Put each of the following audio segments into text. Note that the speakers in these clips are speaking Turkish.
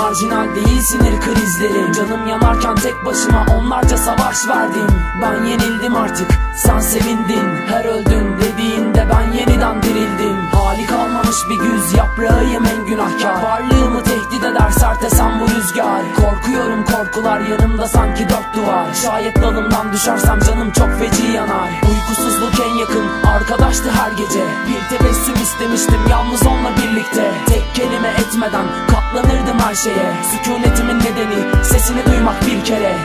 Marjinal değil sinir krizlerim Canım yanarken tek başıma onlarca savaş verdim. Ben yenildim artık sen sevindin. Her öldün dediğinde ben yeniden dirildim. Hali kalmamış bir güz yaprağıyım en günahkar. Varlığımı tehdit eder sert bu rüzgar. Korkuyorum korkular yanımda sanki dört duvar. Şayet dalımdan düşersem canım çok feci yanar. Uykusuzluk en yakın arkadaştı her gece. Bir tebessüm istemiştim yalnız onunla birlikte. Tek kelime etmeden katlanırdım her şeye. Sükunetimin nedeni sesini duymak bir kere.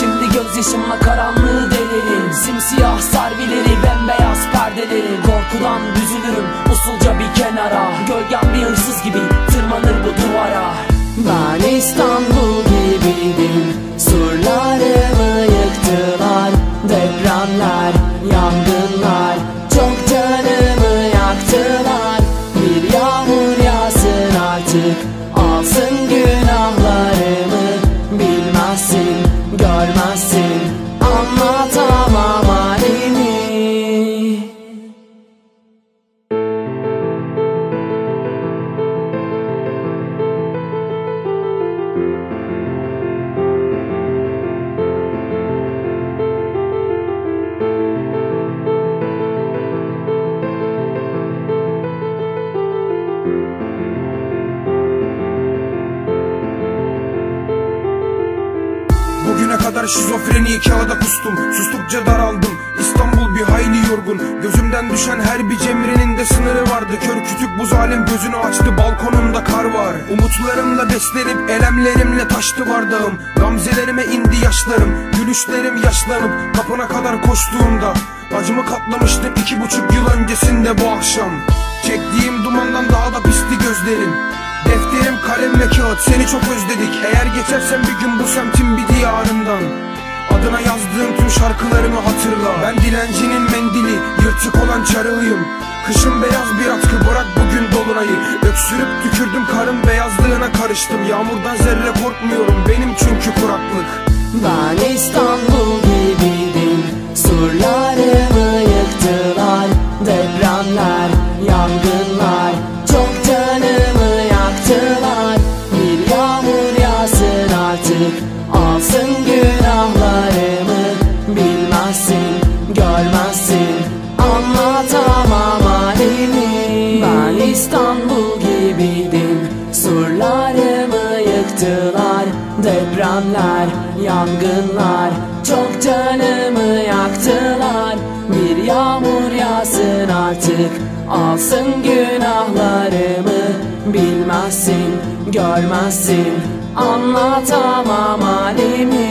Şimdi gözyaşımla karanlığı delerim Simsiyah servileri bembeyaz perdeleri. Korkudan büzülürüm usulca bir kenara. Gölgem bir hırsız gibi tırmanır bu duvara. Ben İstanbul gibiydim. Surlarımı yıktılar. Depremler, yangınlar. Çok canımı yaktılar. Bir yağmur yağsın artık Bugüne kadar şizofreniyi kağıda kustum. Sustukça daraldım. İstanbul bir hayli yorgun. Gözümden düşen her bir cemrenin de sınırı vardı. Kör kütük bu zalim gözünü açtı. Balkonumda kar var. Umutlarımla beslenip elemlerimle taştı bardağım. Gamzelerime indi yaşlarım. Gülüşlerim yaşlanıp kapına kadar koştuğumda Acımı katlamıştım iki buçuk yıl öncesinde bu akşam. Çektiğim dumandan gözlerim Defterim kalemle kağıt seni çok özledik. Eğer geçersen bir gün bu semtin bir diyarından. Adına yazdığım tüm şarkılarımı hatırla. Ben dilencinin mendili yırtık olan çarığıyım Kışın beyaz bir atkı bırak bugün dolunayı. Öksürüp tükürdüm karın beyazlığına karıştım. Yağmurdan zerre korkmuyorum benim çünkü kuraklık. Ben İstanbul gibiydim Surlarımı yıktılar. Depremler, yangınlar İstanbul gibiydim Surlarımı yıktılar Depremler, yangınlar. Çok canımı yaktılar. Bir yağmur yağsın artık Alsın günahlarımı. Bilmezsin, görmezsin. Anlatamam halimi